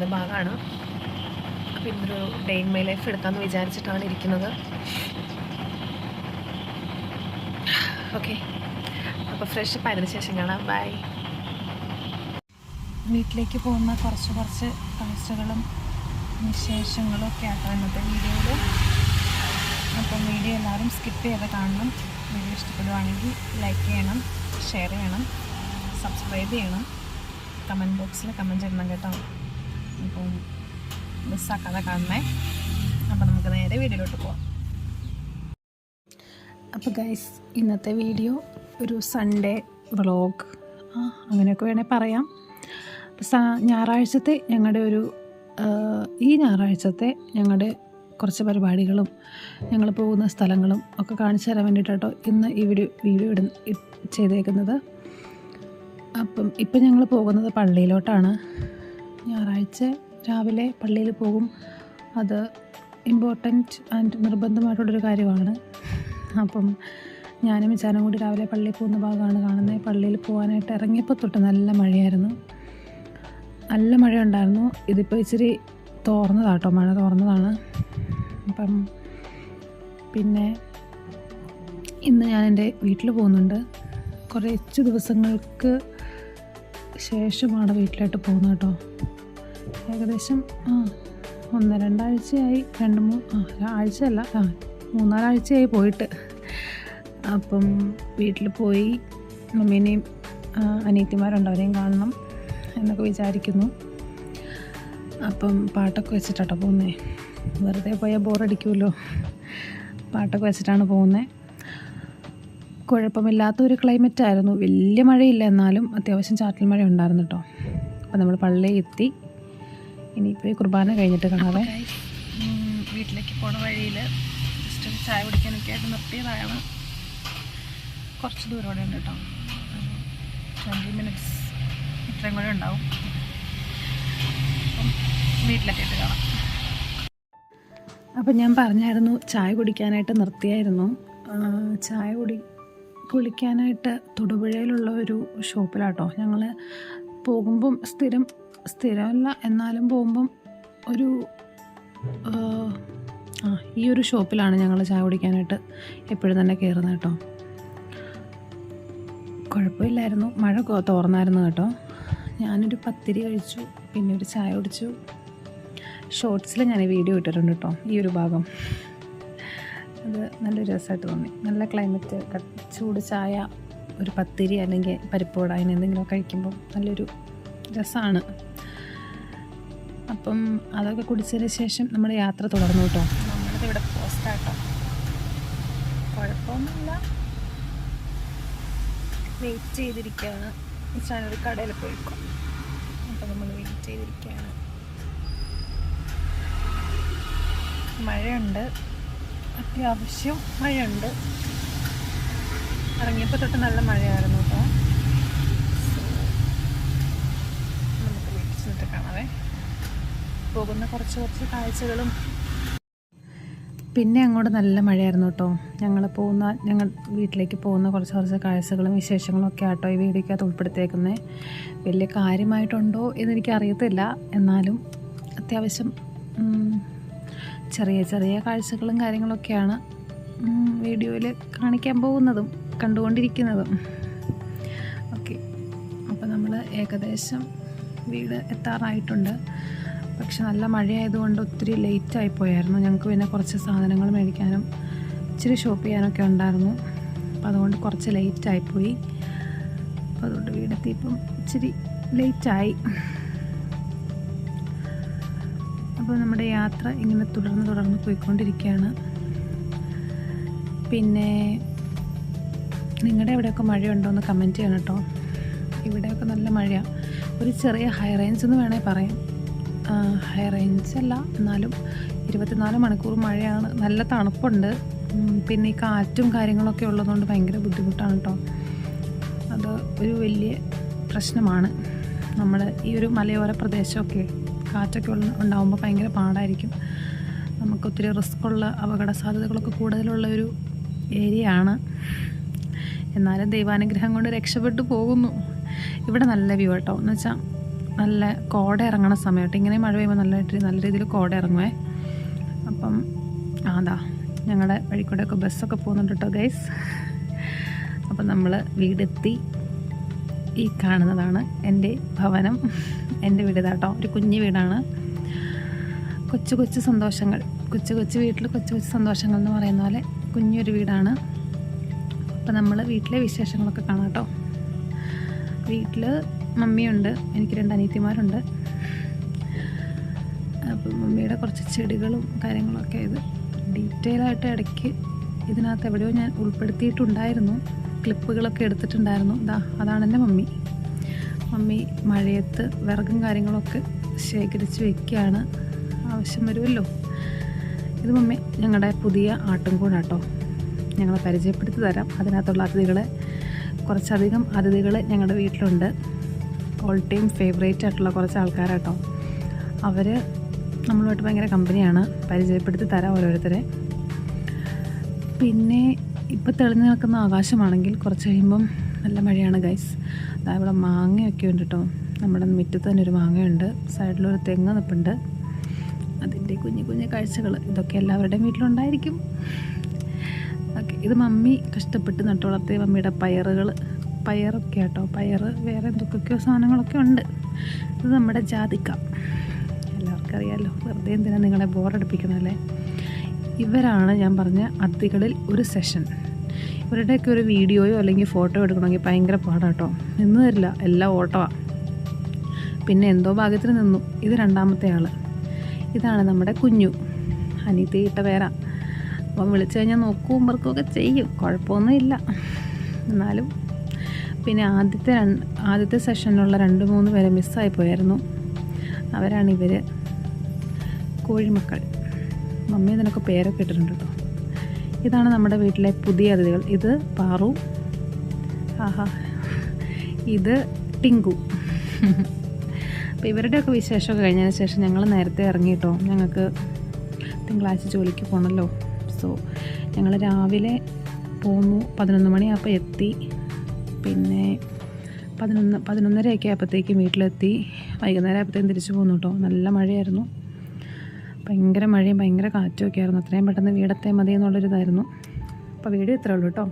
ഇരിക്കുന്ന ഭാഗമാണ്. അപ്പോൾ ഇന്നൊരു ഡേ ഇൻ മൈ ലൈഫ് എടുക്കാമെന്ന് വിചാരിച്ചിട്ടാണ് ഇരിക്കുന്നത്. ഓക്കെ അപ്പോൾ ഫ്രഷ് അപ്പ് ശേഷം കാണാം. ബൈ വീട്ടിലേക്ക് പോകുന്ന കുറച്ച് കുറച്ച് കാഴ്ചകളും വിശേഷങ്ങളും ഒക്കെ ആക്കാം ഇന്നത്തെ വീഡിയോയിൽ അപ്പം വീഡിയോ എല്ലാവരും സ്കിപ്പ് ചെയ്ത് കാണണം. വീഡിയോ ഇഷ്ടപ്പെടുവാണെങ്കിൽ ലൈക്ക് ചെയ്യണം ഷെയർ ചെയ്യണം സബ്സ്ക്രൈബ് ചെയ്യണം. കമന്റ് ബോക്സിൽ കമന്റ് ചെയ്യണം കേട്ടോ. അപ്പം മിസ്സാക്കാതെ കാണണേ. അപ്പം നമുക്ക് നേരെ വീഡിയോയിലോട്ട് പോവാം. അപ്പോൾ ഗൈസ് ഇന്നത്തെ വീഡിയോ ഒരു സൺഡേ വ്ളോഗ് ആ അങ്ങനെയൊക്കെ വേണേൽ പറയാം. ഞായറാഴ്ചത്തെ ഞങ്ങളുടെ ഒരു ഈ ഞായറാഴ്ചത്തെ ഞങ്ങളുടെ കുറച്ച് പരിപാടികളും ഞങ്ങൾ പോകുന്ന സ്ഥലങ്ങളും ഒക്കെ കാണിച്ചു തരാൻ വേണ്ടിയിട്ടോ ഇന്ന് ഈ വീഡിയോ വീഡിയോ ഇട ചെയ്തേക്കുന്നത്. അപ്പം ഇപ്പം ഞങ്ങൾ പോകുന്നത് പള്ളിയിലോട്ടാണ്. ഞായറാഴ്ച രാവിലെ പള്ളിയിൽ പോകും. അത് ഇമ്പോർട്ടന്റ് ആൻഡ് നിർബന്ധമായിട്ടുള്ളൊരു കാര്യമാണ്. അപ്പം ഞാനും ചാനും കൂടി രാവിലെ പള്ളിയിൽ പോകുന്ന ഭാഗമാണ് കാണുന്നത്. പള്ളിയിൽ പോകാനായിട്ട് ഇറങ്ങിയപ്പോൾ തൊട്ട് നല്ല മഴയായിരുന്നു. നല്ല മഴ ഉണ്ടായിരുന്നു. ഇതിപ്പോൾ ഇച്ചിരി തോർന്നതാട്ടോ. മഴ തോർന്നതാണ്. അപ്പം പിന്നെ ഇന്ന് ഞാൻ എന്റെ വീട്ടിൽ പോകുന്നുണ്ട്. കുറച്ച് ദിവസങ്ങൾക്ക് ശേഷമാണ് വീട്ടിലോട്ട് പോകുന്നത് കേട്ടോ. ഏകദേശം ആ ഒന്ന് രണ്ടാഴ്ചയായി രണ്ട് ആ ആഴ്ചയല്ല ആ മൂന്നാലാഴ്ചയായി പോയിട്ട്. അപ്പം വീട്ടിൽ പോയി മമ്മീനെയും അനിയത്തിമാരുണ്ടവരെയും കാണണം എന്നൊക്കെ വിചാരിക്കുന്നു. അപ്പം പാട്ടൊക്കെ വെച്ചിട്ടാട്ടോ പോകുന്നത് വെറുതെ പോയാൽ ബോറടിക്കുമല്ലോ പാട്ടൊക്കെ വെച്ചിട്ടാണ് പോകുന്നത് കുഴപ്പമില്ലാത്ത ഒരു ക്ലൈമറ്റ് ആയിരുന്നു. വലിയ മഴയില്ല എന്നാലും അത്യാവശ്യം ചാറ്റൽ മഴ ഉണ്ടായിരുന്നു കേട്ടോ അപ്പം നമ്മൾ പള്ളിയിൽ എത്തി. ഇനിയിപ്പോൾ കുർബാന കഴിഞ്ഞിട്ട് കാണാതെ വീട്ടിലേക്ക് പോണ വഴിയിൽ ജസ്റ്റ് ചായ കുടിക്കാനൊക്കെ ആയിട്ട് നിർത്തിയതാണ്. കുറച്ച് ദൂരം കൂടെ ഉണ്ട് കേട്ടോ ട്വന്റി മിനിറ്റ്സ് ഇത്രയും കൂടെ ഉണ്ടാവും. അപ്പം വീട്ടിലൊക്കെ ആയിട്ട് കാണാം. അപ്പം ഞാൻ പറഞ്ഞായിരുന്നു ചായ കുടിക്കാനായിട്ട് നിർത്തിയായിരുന്നു. ചായ കുടി കുളിക്കാനായിട്ട് തൊടുപുഴയിലുള്ള ഒരു ഷോപ്പിലാട്ടോ. ഞങ്ങൾ പോകുമ്പം സ്ഥിരം സ്ഥിരമല്ല എന്നാലും പോകുമ്പം ഒരു ആ, ഈ ഒരു ഷോപ്പിലാണ് ഞങ്ങൾ ചായ കുടിക്കാനായിട്ട് എപ്പോഴും തന്നെ കയറുന്നത് കേട്ടോ. കുഴപ്പമില്ലായിരുന്നു. മഴ തോർന്നായിരുന്നു കേട്ടോ. ഞാനൊരു പത്തിരി കഴിച്ചു പിന്നെ ഒരു ചായ കുടിച്ചു. ഷോർട്സിൽ ഞാൻ വീഡിയോ ഇട്ടിട്ടുണ്ട് കേട്ടോ ഈ ഒരു ഭാഗം. അത് നല്ലൊരു രസമായിട്ട് തോന്നി. നല്ല ക്ലൈമറ്റ് ചൂട് ചായ ഒരു പത്തിരി അല്ലെങ്കിൽ പരിപ്പോട അതിന് എന്തെങ്കിലും കഴിക്കുമ്പോൾ നല്ലൊരു രസമാണ് അപ്പം അതൊക്കെ കുടിച്ചതിന് ശേഷം നമ്മൾ യാത്ര തുടർന്നു കേട്ടോ. നമ്മളത് ഇവിടെ പോസ്റ്റാട്ടോ കുഴപ്പമൊന്നുമില്ല. വെയിറ്റ് ചെയ്തിരിക്കുകയാണ്. ഞാനൊരു കടയിൽ പോയിക്കോ. അപ്പോൾ നമ്മൾ വെയിറ്റ് ചെയ്തിരിക്കുകയാണ്. മഴയുണ്ട്. അത്യാവശ്യം മഴയുണ്ട്. ഇറങ്ങിയപ്പോൾ തൊട്ട് നല്ല മഴയായിരുന്നു കേട്ടോ. നമുക്ക് വീട്ടിൽ ചെന്നിട്ട് കാണാവേ. പോകുന്ന കുറച്ച് കുറച്ച് കാഴ്ചകളും. പിന്നെ അങ്ങോട്ട് നല്ല മഴയായിരുന്നു കേട്ടോ. ഞങ്ങൾ പോകുന്ന ഞങ്ങൾ വീട്ടിലേക്ക് പോകുന്ന കുറച്ച് കുറച്ച് കാഴ്ചകളും വിശേഷങ്ങളും ഒക്കെ ആട്ടോ ഈ വീഡിയോക്കകത്ത് ഉൾപ്പെടുത്തിയേക്കുന്നത് വലിയ കാര്യമായിട്ടുണ്ടോ എന്നെനിക്ക് അറിയത്തില്ല എന്നാലും അത്യാവശ്യം ചെറിയ ചെറിയ കാഴ്ചകളും കാര്യങ്ങളൊക്കെയാണ് വീഡിയോയിൽ കാണിക്കാൻ പോകുന്നതും കണ്ടുകൊണ്ടിരിക്കുന്നതും. ഓക്കെ. അപ്പോൾ നമ്മൾ ഏകദേശം വീട് എത്താറായിട്ടുണ്ട്. പക്ഷെ നല്ല മഴയായതുകൊണ്ട് ഒത്തിരി ലേറ്റായി പോയായിരുന്നു. ഞങ്ങൾക്ക് പിന്നെ കുറച്ച് സാധനങ്ങൾ മേടിക്കാനും ഇച്ചിരി ഷോപ്പ് ചെയ്യാനൊക്കെ ഉണ്ടായിരുന്നു. അപ്പോൾ അതുകൊണ്ട് കുറച്ച് ലേറ്റ് ലേറ്റായിപ്പോയി അപ്പോൾ അതുകൊണ്ട് വീടെത്തിയപ്പം ഇച്ചിരി ലേറ്റായി അപ്പോൾ നമ്മുടെ യാത്ര ഇങ്ങനെ തുടർന്ന് തുടർന്ന് പോയിക്കൊണ്ടിരിക്കുകയാണ്. പിന്നെ നിങ്ങളുടെ ഇവിടെയൊക്കെ മഴയുണ്ടോ എന്ന് കമന്റ് ചെയ്യണം കേട്ടോ. ഇവിടെയൊക്കെ നല്ല മഴയാണ് ഒരു ചെറിയ ഹൈ റേഞ്ച് എന്ന് വേണേൽ പറയാം. ഹൈ റേഞ്ച് അല്ല എന്നാലും ഇരുപത്തിനാല് മണിക്കൂർ മഴയാണ്. നല്ല തണുപ്പുണ്ട്. പിന്നെ ഈ കാറ്റും കാര്യങ്ങളൊക്കെ ഉള്ളതുകൊണ്ട് ഭയങ്കര ബുദ്ധിമുട്ടാണ് കേട്ടോ. അത് ഒരു വലിയ പ്രശ്നമാണ്. നമ്മൾ ഈ ഒരു മലയോര പ്രദേശമൊക്കെ. കാറ്റൊക്കെ ഉണ്ടാകുമ്പോൾ ഭയങ്കര പാടായിരിക്കും. നമുക്ക് ഒത്തിരി റിസ്ക്കുള്ള അപകട സാധ്യതകളൊക്കെ കൂടുതലുള്ള ഒരു ആണ്. എന്നാലും ദൈവാനുഗ്രഹം കൊണ്ട് രക്ഷപ്പെട്ടു പോകുന്നു. ഇവിടെ നല്ല വ്യൂ കേട്ടോ എന്ന് വെച്ചാൽ നല്ല കോട ഇറങ്ങണ സമയമായിട്ട് ഇങ്ങനെ മഴ പെയ്യുമ്പോൾ നല്ല നല്ല രീതിയിൽ കോട ഇറങ്ങുവേ. അപ്പം അതാ ഞങ്ങളുടെ വഴിക്കൂടെയൊക്കെ ബസ്സൊക്കെ പോകുന്നുണ്ട് കേട്ടോ ഗൈസ് അപ്പം നമ്മൾ വീടെത്തി. ഈ കാണുന്നതാണ് എന്റെ ഭവനം എന്റെ വീട് കേട്ടോ ഒരു കുഞ്ഞു വീടാണ്. കൊച്ചു കൊച്ചു സന്തോഷങ്ങൾ. കൊച്ചു കൊച്ചു വീട്ടിൽ കൊച്ചു കൊച്ചു സന്തോഷങ്ങൾ എന്ന് പറയുന്ന പോലെ കുഞ്ഞൊരു വീടാണ്. അപ്പം നമ്മൾ വീട്ടിലെ വിശേഷങ്ങളൊക്കെ കാണാം കേട്ടോ. വീട്ടിൽ മമ്മിയുണ്ട് എനിക്ക് രണ്ട് അനിയത്തിമാരുണ്ട്. അപ്പം മമ്മിയുടെ കുറച്ച് ചെടികളും കാര്യങ്ങളൊക്കെ ഇത് ഡീറ്റെയിൽ ആയിട്ട് ഇടയ്ക്ക് ഇതിനകത്ത് എവിടെയോ ഞാൻ ഉൾപ്പെടുത്തിയിട്ടുണ്ടായിരുന്നു. ക്ലിപ്പുകളൊക്കെ എടുത്തിട്ടുണ്ടായിരുന്നു. ഇതാ അതാണ് എന്റെ മമ്മി. മമ്മി മഴയത്ത് വിറകും കാര്യങ്ങളൊക്കെ ശേഖരിച്ച് വെക്കുകയാണ്. ആവശ്യം വരുമല്ലോ. ഇത് മമ്മി ഞങ്ങളുടെ പുതിയ ആട്ടുംകൂടാട്ടോ. ഞങ്ങളെ പരിചയപ്പെടുത്തി തരാം. അതിനകത്തുള്ള അതിഥികളെ കുറച്ചധികം അതിഥികൾ ഞങ്ങളുടെ വീട്ടിലുണ്ട്. ഓൾ ടൈം ഫേവറേറ്റ് ആയിട്ടുള്ള കുറച്ച് ആൾക്കാരാട്ടോ. അവർ നമ്മളുമായിട്ട് ഭയങ്കര കമ്പനിയാണ് പരിചയപ്പെടുത്തി തരാം ഓരോരുത്തരെ. പിന്നെ ഇപ്പോൾ തെളിഞ്ഞു നിൽക്കുന്ന ആകാശമാണെങ്കിൽ കുറച്ച് കഴിയുമ്പം നല്ല മഴയാണ് ഗൈസ് അതാ ഇവിടെ മാങ്ങയൊക്കെ ഉണ്ട് കേട്ടോ നമ്മുടെ മുറ്റത്ത് തന്നെ ഒരു മാങ്ങയുണ്ട്. സൈഡിലൊരു തെങ്ങ് നിൽപ്പുണ്ട് അതിന്റെ കുഞ്ഞു കുഞ്ഞു കാഴ്ചകൾ. ഇതൊക്കെ എല്ലാവരുടെയും വീട്ടിലുണ്ടായിരിക്കും. ഓക്കെ ഇത് മമ്മി കഷ്ടപ്പെട്ട് നട്ടു വളർത്തിയ മമ്മിയുടെ പയറുകൾ. പയറൊക്കെ കേട്ടോ പയർ വേറെ എന്തൊക്കെയോ സാധനങ്ങളൊക്കെ ഉണ്ട്. ഇത് നമ്മുടെ ജാതിക്ക. എല്ലാവർക്കും അറിയാമല്ലോ വെറുതെ എന്തിനാണ് നിങ്ങളെ ബോറടിപ്പിക്കുന്നതല്ലേ ഇവരാണ് ഞാൻ പറഞ്ഞ അതികളിൽ ഒരു സെഷൻ ഇവരുടെയൊക്കെ ഒരു വീഡിയോയോ അല്ലെങ്കിൽ ഫോട്ടോ എടുക്കണമെങ്കിൽ ഭയങ്കര പാടാട്ടോ നിന്ന് തരില്ല. എല്ലാം ഓട്ടമാണ് പിന്നെ എന്തോ ഭാഗ്യത്തിന് നിന്നു. ഇത് രണ്ടാമത്തെ ആൾ ഇതാണ് നമ്മുടെ കുഞ്ഞു. അനീത്തി ഇട്ട പേരാ. അപ്പം വിളിച്ചു കഴിഞ്ഞാൽ നോക്കും വർക്കുമൊക്കെ ചെയ്യും. കുഴപ്പമൊന്നും ഇല്ല. എന്നാലും പിന്നെ ആദ്യത്തെ രണ്ട് ആദ്യത്തെ സെഷനിലുള്ള രണ്ട് മൂന്ന് പേരെ മിസ്സായി പോയായിരുന്നു. അവരാണ് ഇവർ കോഴിമക്കൾ. മമ്മി ഇതിനൊക്കെ പേരൊക്കെ ഇട്ടിട്ടുണ്ട് കേട്ടോ. ഇതാണ് നമ്മുടെ വീട്ടിലെ പുതിയ അതിഥികൾ. ഇത് പാറു. ആഹാ. ഇത് ടിങ്കു. അപ്പോൾ ഇവരുടെയൊക്കെ വിശേഷമൊക്കെ കഴിഞ്ഞതിന് ശേഷം ഞങ്ങൾ നേരത്തെ ഇറങ്ങിയിട്ടോ ഞങ്ങൾക്ക് തിങ്കളാഴ്ച ജോലിക്ക് പോകണമല്ലോ സോ ഞങ്ങൾ രാവിലെ പോന്നു. പതിനൊന്ന് മണിയാകുമ്പോൾ എത്തി. പിന്നെ പതിനൊന്ന് പതിനൊന്നരയൊക്കെ ആയപ്പോഴത്തേക്കും വീട്ടിലെത്തി. വൈകുന്നേരം ആയപ്പോഴത്തേക്കും തിരിച്ചു പോന്നു കേട്ടോ. നല്ല മഴയായിരുന്നു. ഭയങ്കര മഴയും ഭയങ്കര കാറ്റുമൊക്കെ ആയിരുന്നു. അത്രയും പെട്ടെന്ന് വീടത്തെ മതി എന്നുള്ളൊരിതായിരുന്നു അപ്പോൾ വീഡിയോ ഇത്രയേ ഉള്ളൂ കേട്ടോ.